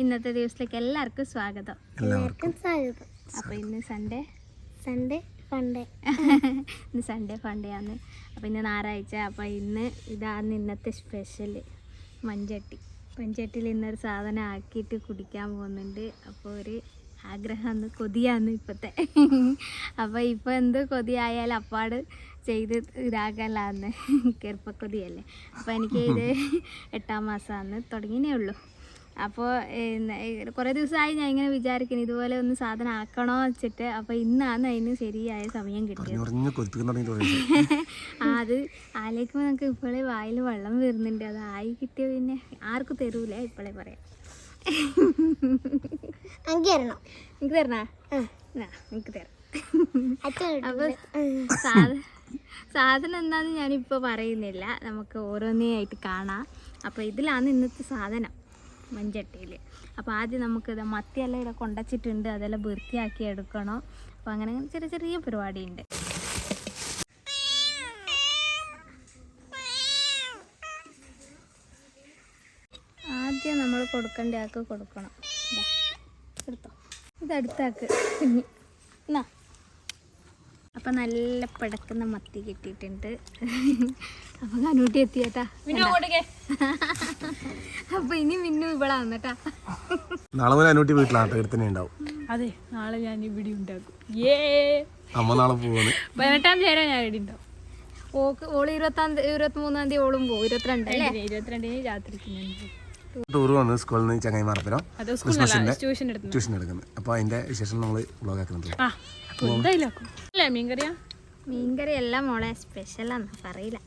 ഇന്നത്തെ ദിവസത്തിലേക്ക് എല്ലാവർക്കും സ്വാഗതം. എല്ലാവർക്കും സ്വാഗതം. അപ്പോൾ ഇന്ന് സൺഡേ സൺഡേ ഫണ്ടേ ഇന്ന് സൺഡേ ഫണ്ടേ ആണ്. അപ്പോൾ ഇന്ന് ഞായറാഴ്ച അപ്പോൾ ഇന്ന് ഇതാണ് ഇന്നത്തെ സ്പെഷ്യൽ മഞ്ചട്ടി മഞ്ചട്ടിയിൽ ഇന്നൊരു സാധനം ആക്കിയിട്ട് കുടിക്കാൻ പോകുന്നുണ്ട്. അപ്പോൾ ഒരു ആഗ്രഹമാണ് കൊതിയാന്ന് ഇപ്പോഴത്തെ അപ്പോൾ ഇപ്പോൾ എന്ത് കൊതിയായാലും അപ്പാട് ചെയ്ത് ഇതാക്കലാന്ന്. കെറുപ്പക്കൊതിയല്ലേ അപ്പോൾ എനിക്ക് ഇത് എട്ടാം മാസമാണ് തുടങ്ങിയേ ഉള്ളൂ. അപ്പോൾ കുറേ ദിവസമായി ഞാൻ ഇങ്ങനെ വിചാരിക്കുന്നു ഇതുപോലെ ഒന്ന് സാധനം ആക്കണോ വെച്ചിട്ട്. അപ്പോൾ ഇന്നാണ് അതിന് ശരിയായ സമയം കിട്ടിയത്. അത് ആലോചിക്കുമ്പോൾ നമുക്ക് ഇപ്പോഴേ വായിൽ വെള്ളം വരുന്നുണ്ട്. അത് ആയി കിട്ടിയ പിന്നെ ആർക്കും തരൂല ഇപ്പോഴേ പറയാം. എനിക്ക് തരണ. എനിക്ക് തരാം. അപ്പോൾ സാധനം സാധനം എന്താണെന്ന് ഞാനിപ്പോൾ പറയുന്നില്ല. നമുക്ക് ഓരോന്നേ ആയിട്ട് കാണാം. അപ്പോൾ ഇതിലാണ് ഇന്നത്തെ സാധനം. മൺചട്ടിയിൽ അപ്പോൾ ആദ്യം നമുക്കിത് മത്തിയെല്ലാം ഇവിടെ കൊണ്ടച്ചിട്ടുണ്ട്. അതെല്ലാം വൃത്തിയാക്കി എടുക്കണം. അപ്പോൾ അങ്ങനെ ചെറിയ ചെറിയ പരിപാടിയുണ്ട്. ആദ്യം നമ്മൾ കൊടുക്കേണ്ട ആൾക്ക് കൊടുക്കണം. എടുത്തോ? ഇത് കുഞ്ഞ്. എന്നാ? അപ്പം നല്ല പിടക്കുന്ന മത്തി കിട്ടിയിട്ടുണ്ട്. അപ്പം കനൂട്ടി എത്തിയേട്ടാ. അപ്പം ഇനി മിന്നു ഇവിടെ വന്നട്ടാ. നാളെ മുതൽ അനൂട്ടി വീട്ടിലാട്ടോ എടുത്തന്നെ ഉണ്ടാവും. അതെ നാളെ ഞാൻ ഇവിടെ ഉണ്ടാക്കും. ഏ അമ്മ നാളെ പോകുന്നു പതിനെട്ടാം തീയതി വരെ ഞാൻ ഇവിടെ ഉണ്ടാവും. ഓക്ക് ഓൾ ഇരുപത്താം തീയതി ഇരുപത്തി മൂന്നാം തീയതി ഓളും പോകും ഇരുപത്തിരണ്ട് അല്ലേ? ഇരുപത്തിരണ്ടിന് രാത്രിക്ക്. ടൂർ വന്ന് സ്കൂളിൽ നിന്ന് ചങ്ങായിമാർപ്പരം അത് ക്രിസ്മസിന്റെ ട്യൂഷൻ എടുക്കുന്നത് അപ്പോൾ അതിന്റെ വിശേഷം നമ്മൾ ബ്ലോഗ് ആ അപ്പൊ എന്തായാലും ആക്കും അല്ലേ മീൻകറിയാ? മീൻകറി എല്ലാം മോളെ സ്പെഷ്യലാന്ന് പറയില്ല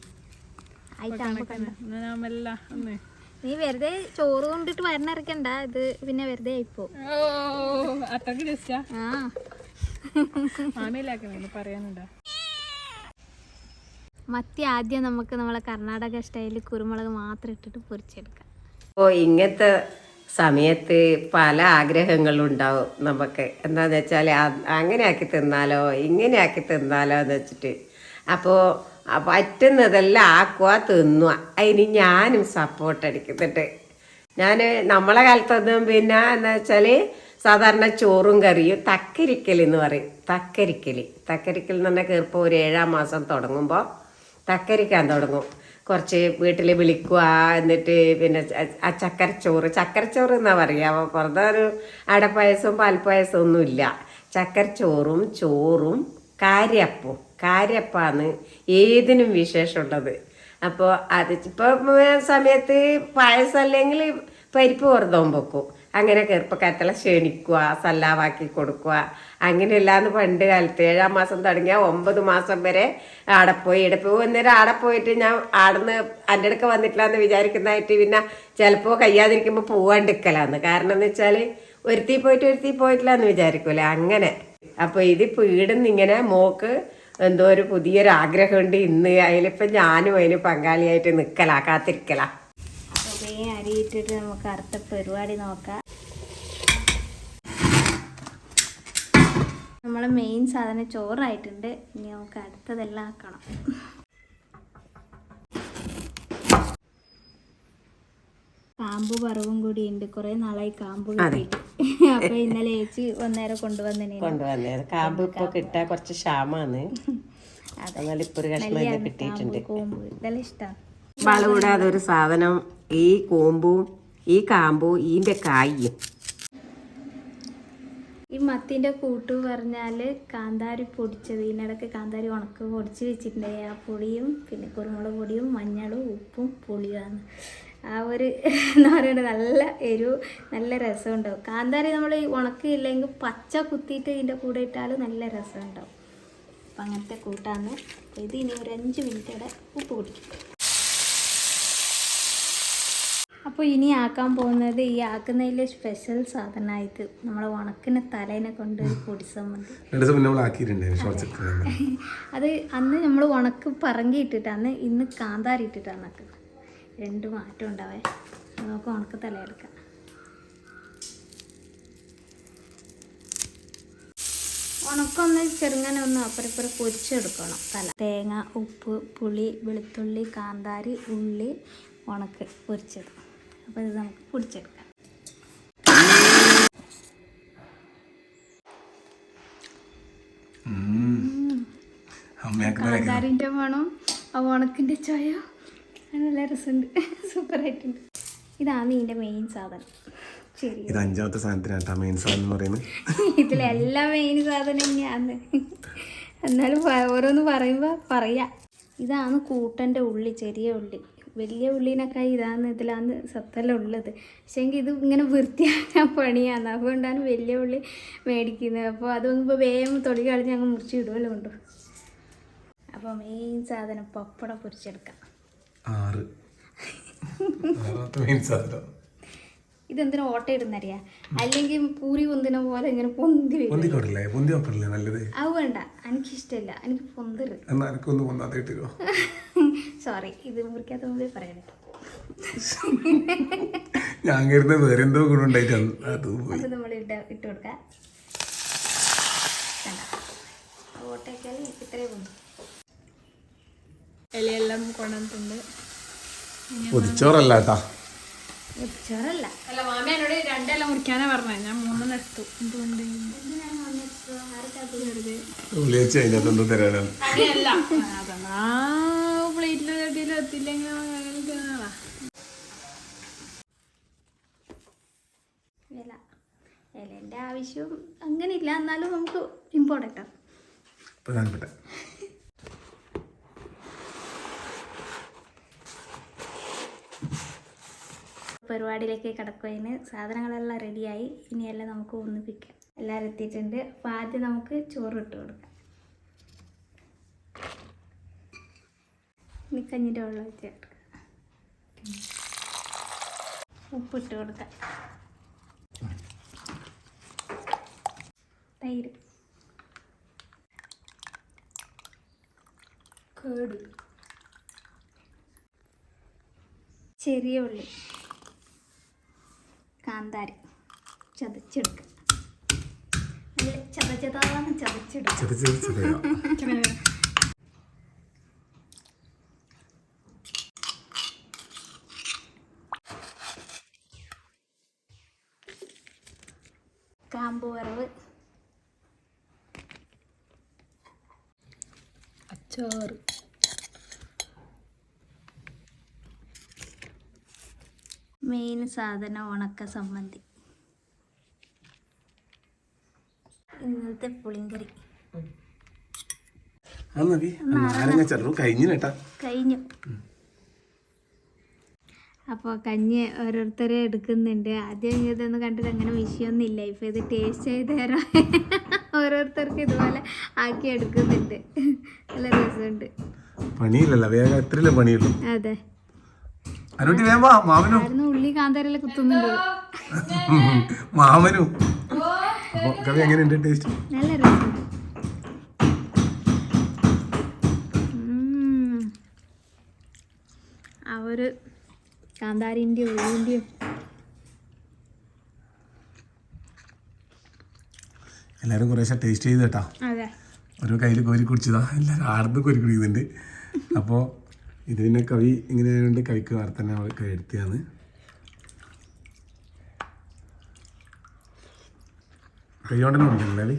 നീ വെറുതെ ചോറ് കൊണ്ടിട്ട് വരണറക്കണ്ട ഇത് പിന്നെ വെറുതെ ആയിപ്പോ അത്രയ്ക്ക് പറയാനുണ്ടോ? മത്തി ആദ്യം നമുക്ക് നമ്മളെ കർണാടക സ്റ്റൈലിൽ കുരുമുളക് മാത്രം ഇട്ടിട്ട് പൊരിച്ചെടുക്കാം. ഓ ഇങ്ങനത്തെ സമയത്ത് പല ആഗ്രഹങ്ങളും ഉണ്ടാവും നമുക്ക്. എന്താന്ന് വെച്ചാൽ അങ്ങനെ ആക്കി തിന്നാലോ ഇങ്ങനെ ആക്കി തിന്നാലോ എന്ന് വെച്ചിട്ട്. അപ്പോൾ പറ്റുന്നതെല്ലാം ആക്കുക തിന്നുക അതിന് ഞാനും സപ്പോർട്ട് അടിക്കുന്നുണ്ട്. ഞാൻ നമ്മളെ കാലത്തൊന്നും പിന്നെ എന്താ വെച്ചാൽ സാധാരണ ചോറും കറിയും തക്കരിക്കൽ എന്ന് പറയും. തക്കരിക്കൽ തക്കരിക്കൽ എന്ന് പറഞ്ഞാൽ കയറിപ്പോൾ ഒരു ഏഴാം മാസം തുടങ്ങുമ്പോൾ തക്കരിക്കാൻ തുടങ്ങും. കുറച്ച് വീട്ടിൽ വിളിക്കുക എന്നിട്ട് പിന്നെ ആ ചക്കരച്ചോറ് ചക്കരച്ചോറ് എന്നാ പറയുക പുറത്തെ ഒരു അടപ്പായസവും പാൽപ്പായസവും ഒന്നുമില്ല. ചക്കരച്ചോറും ചോറും കാര്യപ്പവും. കാര്യപ്പാന്ന് ഏതിനും വിശേഷമുള്ളത്. അപ്പോൾ അത് ഇപ്പോൾ സമയത്ത് പായസം അല്ലെങ്കിൽ പരിപ്പ് വെറുതെ വെക്കും. അങ്ങനെ ചെറുപ്പക്കാരത്തിലെ ക്ഷണിക്കുക സല്ലാവാക്കി കൊടുക്കുക. അങ്ങനെയല്ലാന്ന് പണ്ട് കാലത്ത് ഏഴാം മാസം തുടങ്ങിയ ഒമ്പത് മാസം വരെ ആടെ പോയി ഇവിടെ പോയി അന്നേരം ആടെ പോയിട്ട് ഞാൻ ആടുന്ന് എന്റെ അടുക്ക വന്നിട്ടില്ല എന്ന് വിചാരിക്കുന്നതായിട്ട് പിന്നെ ചിലപ്പോൾ കയ്യാതിരിക്കുമ്പോൾ പോവാണ്ടിരിക്കലാന്ന് കാരണം എന്ന് വെച്ചാൽ ഒരുത്തി പോയിട്ട് ഒരുത്തി പോയിട്ടില്ല എന്ന് വിചാരിക്കൂലേ അങ്ങനെ. അപ്പോൾ ഇതിപ്പോൾ ഈടുന്ന് ഇങ്ങനെ മോക്ക് എന്തോ ഒരു പുതിയൊരാഗ്രഹമുണ്ട് ഇന്ന്. അതിലിപ്പോൾ ഞാനും അതിന് പങ്കാളിയായിട്ട് നിൽക്കലാ കാത്തിരിക്കലാ. വേഗം അരി ഇട്ടിട്ട് നമുക്ക് അടുത്ത പരിപാടി നോക്കാം. നമ്മളെ മെയിൻ സാധനം ചോറായിട്ടുണ്ട്. ഇനി നമുക്ക് അടുത്തതെല്ലാം ആക്കണം. കാമ്പ് പറവും കൂടി ഉണ്ട്. കുറെ നാളായി കാമ്പ് കിട്ടിയിട്ട് അപ്പൊ ഇന്നലെ ചേച്ചി ഒന്നേരം കൊണ്ടുവന്നേ കൊണ്ടുവന്നേ. കാമ്പ് ഇപ്പൊ കിട്ടാൻ കുറച്ച് ക്ഷാമാണ്. ഇഷ്ടം വളകൂടാതെ ഒരു കഷ്ണം ഇത് കിട്ടിയിട്ടുണ്ട്. കോമ്പ് ഇതെല്ലാം ഇഷ്ടമാണ് കൂടാതെ ഒരു സാധനം ഈ കൂമ്പും ഈ കാമ്പും ഈന്റെ കായും. ഈ മത്തിന്റെ കൂട്ട് പറഞ്ഞാൽ കാന്താരി പൊടിച്ചത്. ഇതിനിടയ്ക്ക് കാന്താരി ഉണക്ക് പൊടിച്ച് വെച്ചിട്ടുണ്ടായി ആ പൊടിയും പിന്നെ കുരുമുളക് പൊടിയും മഞ്ഞളും ഉപ്പും പുളിയുമാണ്. ആ ഒരു എന്താ പറയുക നല്ല എരിവ് നല്ല രസമുണ്ടാവും. കാന്താരി നമ്മൾ ഉണക്ക് ഇല്ലെങ്കിൽ പച്ച കുത്തിയിട്ട് ഇതിന്റെ കൂടെ ഇട്ടാലും നല്ല രസമുണ്ടാവും. അപ്പം അങ്ങനത്തെ കൂട്ടാന്ന് ഇത് ഇനി ഒരു അഞ്ച് മിനിറ്റോടെ ഉപ്പ് കുടിക്കും അപ്പോൾ ഇനി ആക്കാൻ പോകുന്നത് ഈ ആക്കുന്നതിൽ സ്പെഷ്യൽ സാധനമായിട്ട് നമ്മളെ ഉണക്കിന് തലേനെ കൊണ്ട് ഒരു പൊടി സംബന്ധി. രണ്ട് ദിവസം മുന്നേ നമ്മൾ ആക്കിയിട്ടുണ്ട് ഷോർട്സ് അത് അന്ന് നമ്മൾ ഉണക്ക് പറങ്കി ഇട്ടിട്ടാണ് ഇന്ന് കാന്താരി ഇട്ടിട്ടാണ് ആക്കുന്നത്. രണ്ട് മാറ്റം ഉണ്ടാവേ. നമുക്ക് ഉണക്ക് തലയെടുക്കാം ഉണക്കൊന്ന് ചെറുങ്ങനെ ഒന്ന് അപ്പുറപ്പുറം പൊരിച്ചെടുക്കണം. തല. തേങ്ങ ഉപ്പ് പുളി വെളുത്തുള്ളി കാന്താരി ഉള്ളി ഉണക്ക് പൊരിച്ചത് അപ്പോൾ ഇത് നമുക്ക് പൊടിച്ചെടുക്കാം. കാന്താരിന്റെ മണം? ആ ഉണക്കിന്റെ ചായ. നല്ല രസമുണ്ട്. സൂപ്പറായിട്ടുണ്ട്. ഇതാണ് ഇതിന്റെ മെയിൻ സാധനം. ശരി ഇത് അഞ്ചാമത്തെ സാധനത്തിനാണ് മെയിൻ സാധനം എന്ന് പറയുന്നത്. ഇതിലെല്ലാം മെയിൻ സാധനം തന്നെയാണ്. എന്നാലും ഓരോന്ന് പറയുമ്പോൾ പറയാം. ഇതാണ് കൂട്ടന്റെ ഉള്ളി ചെറിയ ഉള്ളി. വലിയ ഉള്ളിനൊക്കെ ഇതാണ് ഇതിലാണ് സത്തെല്ലാം ഉള്ളത്. പക്ഷേ എങ്കിൽ ഇത് ഇങ്ങനെ വൃത്തിയാക്കാൻ പണിയാണ്. അതുകൊണ്ടാണ് വലിയ ഉള്ളി മേടിക്കുന്നത്. അപ്പോൾ അത് ഇപ്പോൾ വേഗം തൊടി കളഞ്ഞ് അങ്ങ് മുറിച്ച് ഇടുമല്ലോ ഉണ്ട് അപ്പോൾ മെയിൻ സാധനം പപ്പടം പൊരിച്ചെടുക്കാം. ആറ്. മെയിൻ സാധനം. ഇതെന്തിനാ ഓട്ട ഇടുന്നറിയാ? അല്ലെങ്കിൽ പൂരി പൊന്തിന പോലെ ഇങ്ങനെ പൊന്തി വരും. പൊന്തിക്കോടില്ലേ? പൊന്തി വെക്കണില്ലേ നല്ലത്? അത് വേണ്ട. എനിക്ക് ഇഷ്ടമില്ല എന്നാ എനിക്കൊന്ന് പൊന്നാതെ ഇട്ടുകോ സോറി ഇത് മുറിക്കാത്ത മുമ്പേ പറയണേ ഞാൻ കരുതുന്നത് വേറെ എന്തോ ഗുണമുണ്ടായിട്ട് അത് പോയി. അത് നമ്മൾ ഇട്ട് ഇട്ട് കൊടുക്കാം. ഓട്ടയ്ക്കാൽ ഓട്ടയൊക്കെ ഇത്രയും പൊന്തി ഇലയെല്ലാം കൊണ്ടുവന്നിട്ടുണ്ട് പൊതിച്ചോറല്ല കേട്ടാ. ചോറല്ല അല്ല മാമ എന്നോട് രണ്ടെല്ലാം മുറിക്കാനാ പറഞ്ഞത്. ഞാൻ മൂന്നെണ്ണം എടുത്തു എന്തുകൊണ്ട്? ഇലേന്റെ ആവശ്യം ഇല്ല. എന്നാലും നമുക്ക് ഇമ്പോർട്ടന്റ് ആണ് പ്രധാനപ്പെട്ട പരിപാടിയിലേക്ക് കിടക്കുന്നതിന് സാധനങ്ങളെല്ലാം റെഡിയായി ഇനിയെല്ലാം നമുക്ക് ഒന്നിപ്പിക്കാം എല്ലാവരും എത്തിയിട്ടുണ്ട്. അപ്പോൾ ആദ്യം നമുക്ക് ചോറ് ഇട്ട് കൊടുക്കാം. ഇനി കഞ്ഞിന്റെ വെള്ളം വെച്ച് കൊടുക്കാം ഉപ്പിട്ട് കൊടുക്കാം. തൈര്. കേട്. ചെറിയ ഉള്ളി. കാന്താരി ചതച്ചെടുക്കുക ചതച്ചതാന്ന് ചതച്ചെടുക്കുക ചെറിയ ചെറിയ ചെറിയ കാമ്പ് വറവ് അച്ചാറ് മെയിൻ സാധനം ഉണക്ക സംബന്ധി. ഇന്നത്തെ പുളിങ്കറി അപ്പൊ കഴിഞ്ഞു അപ്പോൾ കഞ്ഞി ഓരോരുത്തരെ എടുക്കുന്നുണ്ട്. ആദ്യം ഇതൊന്നും കണ്ടിട്ട് അങ്ങനെ വിഷയമൊന്നുമില്ല ഇപ്പോൾ ഇത് ടേസ്റ്റ് ചെയ്ത് തരാം ഓരോരുത്തർക്ക് ഇതുപോലെ ആക്കി എടുക്കുന്നുണ്ട്. നല്ല രസമുണ്ട്. പണിയില്ലല്ലോ. വേഗം എത്രയല്ലേ പണിയുള്ളൂ? അതെ. അനുട്ടി വേഗം വാ മാമനും. ഉള്ളി കാന്താരെല്ലാം കുത്തുന്നുണ്ട്. മാമനും. കവി എങ്ങനെയുണ്ട് ടേസ്റ്റ് നല്ല രസം. ആ ഒരു കാന്താരിന്റെയും ഉള്ളിന്റെയും എല്ലാവരും കുറേശ്ശെ ടേസ്റ്റ് ചെയ്ത് കേട്ടാ. അതെ. ഓരോ കയ്യിൽ കോരി കുടിച്ചതാ. എല്ലാവരും ആടുന്ന് കോരി കുടിക്കുന്നുണ്ട്. അപ്പോൾ ഇത് പിന്നെ കവി ഇങ്ങനെ ആയതുകൊണ്ട് കവിക്ക് വാർത്തന എടുത്തിയാണ് കൈ കൊണ്ട് തന്നെ കുടിക്കണം അല്ലേ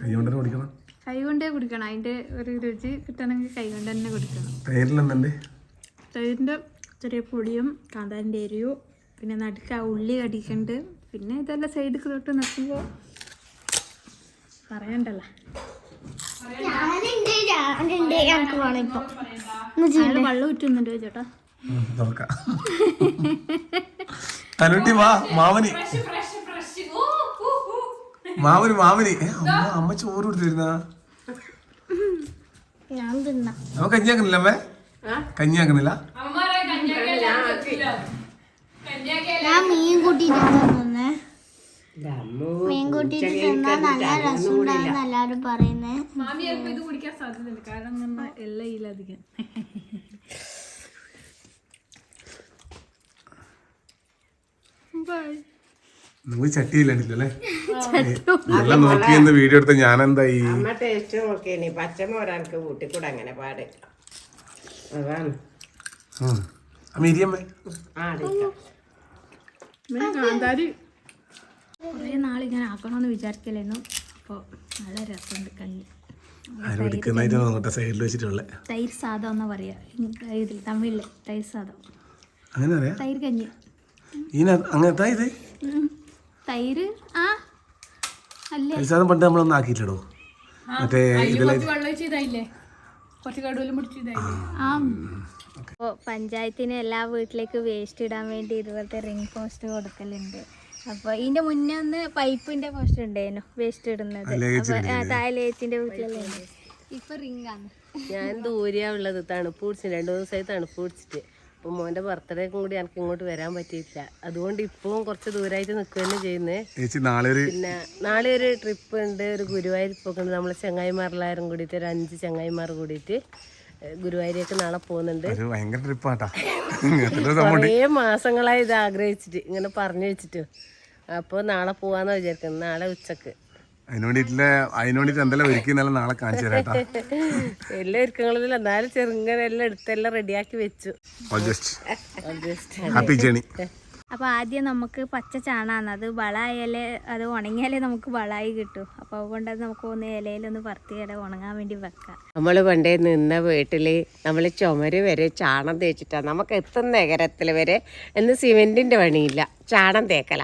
കൈകൊണ്ടന്നെ കുടിക്കണം. കൈകൊണ്ടേ കുടിക്കണം. അതിന്റെ ഒരു രുചി കിട്ടണമെങ്കിൽ കൈകൊണ്ട് തന്നെ കുടിക്കണം. തൈരിലെന്നല്ലേ തൈരിന്റെ ചെറിയ പൊടിയും കാന്താന്റെ എരിവും പിന്നെ നടുക്ക് ആ ഉള്ളി കടിക്കണ്ട്. പിന്നെ ഇതെല്ലാം സൈഡിൽ തൊട്ട് നിൽക്കുമ്പോൾ പറയണ്ടല്ലോ. ഞാനുണ്ട് ഞങ്ങൾക്ക് വേണം ഇപ്പൊ. വെള്ളം ഉറ്റുന്നുണ്ട് ചേട്ടാ വാ അമ്മ അമ്മ ചോറ് കൊടുത്തിരുന്ന? അമ്മ കഞ്ഞിയാക്കുന്നില്ല അമ്മേ? കഞ്ഞിയാക്കുന്നില്ല? ഞാൻ മീൻ കൂട്ടിട്ട് തിന്നേ മീൻ കൂട്ടിട്ട് തിന്നാൻ നല്ല രസമുണ്ടാകുന്ന എല്ലാവരും പറയുന്നേ. മാമി ചിലപ്പോൾ ഇത് കുടിക്കാൻ സാധ്യതയുണ്ട്. കാരണം എന്ന് പറഞ്ഞാൽ എല്ലാം ഇല്ലധികം നമുക്ക് ചട്ടിയില്ലല്ലേ എല്ലാം നോക്കി എന്ന് വീഡിയോ എടുത്ത ഞാനെന്തായി? അമ്മ ടേസ്റ്റ് നോക്കിയനി പച്ചമോരാൾക്ക് കൂട്ടിക്കൂടെ അങ്ങനെ പാട്. അതാണ്. അമ്മ ഇരിയമ്മേ. ആ കാന്താരി കുറേ നാൾ ഇങ്ങനെ ആക്കണമെന്ന് വിചാരിക്കലായിരുന്നു. അപ്പോൾ നല്ല രസമുണ്ട് നോക്കട്ടെ സൈഡിൽ വെച്ചിട്ടുള്ളത് തൈര് സാധം എന്നാ പറയാ? ഇതിൽ തമിഴിൽ തൈര് സാധം. അങ്ങനെ തൈര് കഞ്ഞി. ഇത്? തൈര് ആ. അല്ലേ? സാധനം പണ്ട് നമ്മളൊന്നും ആക്കിയില്ലടോ മറ്റേ അപ്പോൾ പഞ്ചായത്തിന് എല്ലാ വീട്ടിലേക്ക് വേസ്റ്റ് ഇടാൻ വേണ്ടി ഇതുപോലത്തെ റിംഗ് പോസ്റ്റ് കൊടുക്കലുണ്ട്. അപ്പോൾ ഇതിന്റെ മുന്നേ ഒന്ന് പൈപ്പിന്റെ പോസ്റ്റ് ഉണ്ടായിരുന്നു വേസ്റ്റ് ഇടുന്നത്. തായലേത്തിന്റെ വീട്ടിലല്ലേ? ഇപ്പൊ റിംഗാണ് ഞാൻ ദൂരെയാ ഉള്ളത് തണുപ്പ് പിടിച്ചിട്ട് രണ്ടു മൂന്ന് ദിവസമായി തണുപ്പ് പിടിച്ചിട്ട് അപ്പൊ മോന്റെ ബർത്ത്ഡേ കൂടി എനിക്ക് ഇങ്ങോട്ട് വരാൻ പറ്റിയിട്ടില്ല. അതുകൊണ്ട് ഇപ്പവും കുറച്ച് ദൂരമായിട്ട് നിക്കുകയാണ് ചെയ്യുന്നത് ചേച്ചി നാളെ ഒരു പിന്നെ നാളെ ഒരു ട്രിപ്പ് ഉണ്ട് ഒരു ഗുരുവായൂരിപ്പൊക്കെ ഉണ്ട്. നമ്മളെ ചങ്ങായിമാരെല്ലാവരും കൂടിയിട്ട് ഒരു അഞ്ച് ചങ്ങായിമാർ കൂടിയിട്ട്. ഗുരുവായൂരേക്ക് നാളെ പോകുന്നുണ്ട്. ഒരു ഭയങ്കര ട്രിപ്പാട്ടാ കുറേ മാസങ്ങളായി ഇത് ആഗ്രഹിച്ചിട്ട് ഇങ്ങനെ പറഞ്ഞു വെച്ചിട്ട്. അപ്പോൾ നാളെ പോവാന്ന് വിചാരിക്കുന്നു. നാളെ ഉച്ചയ്ക്ക്. അതിന് വേണ്ടിയിട്ടുള്ള അതിന് വേണ്ടിയിട്ട് എന്തെല്ലാം നാളെ കാണിച്ചു എല്ലാ ഒരുക്കങ്ങളിലും എന്നാലും ചെറുങ്ങനെ എല്ലാം എടുത്തെല്ലാം റെഡിയാക്കി വെച്ചു. ഹാപ്പി ജേണി അപ്പോൾ ആദ്യം നമുക്ക് പച്ച ചാണാണ്. അത് വളായാലേ അത് ഉണങ്ങിയാലേ നമുക്ക് വളായി കിട്ടും. അപ്പോൾ അതുകൊണ്ട് അത് നമുക്ക് ഒന്ന് ഇലയിലൊന്ന് പറത്തി ഇല ഉണങ്ങാൻ വേണ്ടി വെക്കാം. നമ്മൾ പണ്ടേ നിന്ന വീട്ടിൽ നമ്മൾ ചുമര് വരെ ചാണം തേച്ചിട്ടാണ് നമുക്ക് എത്തുന്ന നഗരത്തിൽ വരെ എന്ന് സിമെന്റിന്റെ പണിയില്ല. ചാണം തേക്കല.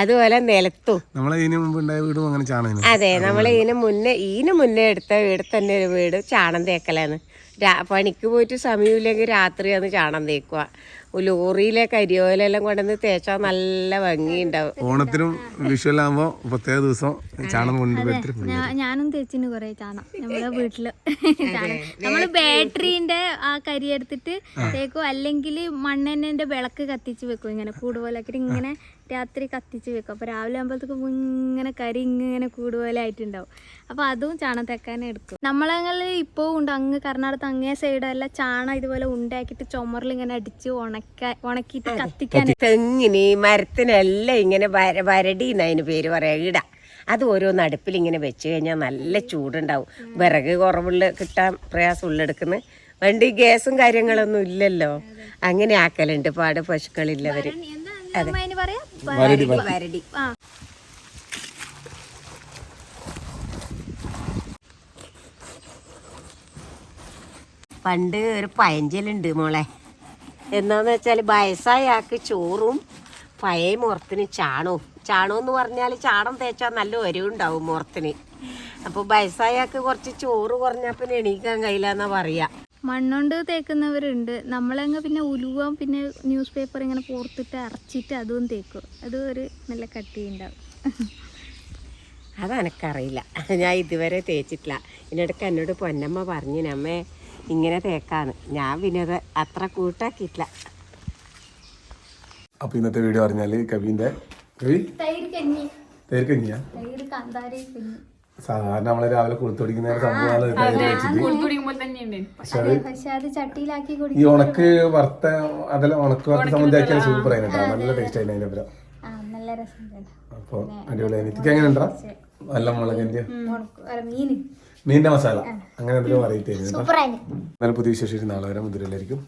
അതുപോലെ നിലത്തും. നമ്മൾ ഇതിന് മുമ്പ് ഉണ്ടായ വീടും അങ്ങനെ അതെ നമ്മൾ ഇതിന് മുന്നേ ഇതിന് മുന്നേ എടുത്ത വീട് തന്നെ ഒരു വീട് ചാണം തേക്കലാണ് രാ പണിക്ക് പോയിട്ട് സമയമില്ലെങ്കിൽ രാത്രിയാണ് ചാണം തേക്കുക ലോറിയിലെ കരിയോലെല്ലാം കൊണ്ടുവന്ന് തേച്ചാൽ നല്ല ഭംഗിയുണ്ടാവും. ഓണത്തിനും വിഷുവെല്ലാകുമ്പോൾ പ്രത്യേക ദിവസം ചാണകം കൊണ്ട് ഞാനും തേച്ചിന് കുറെ ചാണം. നമ്മളെ വീട്ടിൽ. ചാണം നമ്മൾ ബാറ്ററിന്റെ ആ കരി എടുത്തിട്ട് തേക്കും. അല്ലെങ്കിൽ മണ്ണെണ്ണന്റെ വിളക്ക് കത്തിച്ച് വെക്കും ഇങ്ങനെ കൂടുപോലാക്കിട്ട് ഇങ്ങനെ രാത്രി കത്തിച്ച് വെക്കും. അപ്പൊ രാവിലെ ആകുമ്പോഴത്തേക്കും ഇങ്ങനെ കരി ഇങ്ങനെ കൂടുപോലെ ആയിട്ടുണ്ടാവും അപ്പൊ അതും ചാണം തേക്കാൻ എടുക്കും. നമ്മളങ്ങളിൽ ഇപ്പോൾ ഉണ്ട്. അങ്ങ് കർണാടക അങ്ങേ സൈഡെല്ലാം ചാണ ഇതുപോലെ ഉണ്ടാക്കിയിട്ട് ചുമറിൽ ഇങ്ങനെ അടിച്ച് ഉണക്ക ഉണക്കിയിട്ട് കത്തിക്കാൻ. തെങ്ങിന് മരത്തിനെല്ലാം ഇങ്ങനെ വരടി വരടിന്ന് അതിന് പേര് പറയാ. ഇട. അത് ഓരോ നടുപ്പിൽ ഇങ്ങനെ വെച്ച് കഴിഞ്ഞാൽ നല്ല ചൂടുണ്ടാവും. വിറക് കുറവുള്ള കിട്ടാൻ പ്രയാസമുള്ളെടുക്കുന്ന വണ്ടി ഗ്യാസും കാര്യങ്ങളൊന്നും ഇല്ലല്ലോ. അങ്ങനെ ആക്കലുണ്ട് പാട് പശുക്കളില്ലവര്. അതെ. വരടി. ആ. പണ്ട് ഒരു പഴഞ്ചലുണ്ട് മോളെ. എന്താന്ന് വെച്ചാൽ വയസ്സായ ആൾക്ക് ചോറും പഴയ മുറത്തിന് ചാണവും ചാണം എന്ന് പറഞ്ഞാൽ ചാണം തേച്ചാൽ നല്ല ഒരവുണ്ടാവും മുറത്തിന്. അപ്പോൾ വയസ്സായ ആൾക്ക് കുറച്ച് ചോറ് കുറഞ്ഞാൽ പിന്നെ എണീക്കാൻ കഴിയില്ല എന്നാ പറയാ. മണ്ണുകൊണ്ട് തേക്കുന്നവരുണ്ട്. നമ്മളങ്ങ് പിന്നെ ഉലുവാൻ പിന്നെ ന്യൂസ് പേപ്പർ ഇങ്ങനെ പോർത്തിട്ട് അരച്ചിട്ട് അതും തേക്കും. അതും ഒരു നല്ല കട്ടി ഉണ്ടാവും. അതെനക്കറിയില്ല ഞാൻ ഇതുവരെ തേച്ചിട്ടില്ല. ഇതിനിടയ്ക്ക് എന്നോട് പൊന്നമ്മ പറഞ്ഞു നമ്മെ ഇങ്ങനെ തേക്കാണ് ഞാൻ പിന്നെ അത് അത്ര കൂട്ടാക്കിയിട്ടില്ല. അപ്പൊ ഇന്നത്തെ വീഡിയോ പറഞ്ഞാൽ കവിന്റെ കവി തൈര് കഞ്ഞി. തേര് കഞ്ഞിയാ? തൈര് കാന്താരി കഞ്ഞി. സാധാരണ നമ്മൾ രാവിലെ കൊടുത്തുടിക്കുന്ന സംഭവമാണ് ഈ ഉണക്ക് വറുത്ത അതെല്ലാം ഉണക്ക് വറുത്ത സംബന്ധിച്ചാൽ സൂപ്പർ ആയിരുന്നു നല്ല ടേസ്റ്റ് ആയിരുന്നു അതിന്റെ അപ്പുറം നല്ല രസം തന്നെ. അപ്പൊ അടിപൊളി. എനിക്ക് എങ്ങനെ ഉണ്ടാ നല്ല മുളകിന്റെ മീനിന്റെ മസാല. അങ്ങനെ എന്തെങ്കിലും അറിയിട്ടായിരുന്നു പുതിയ വിശേഷം നാളെ വരെ. മുതിരല്ലായിരിക്കും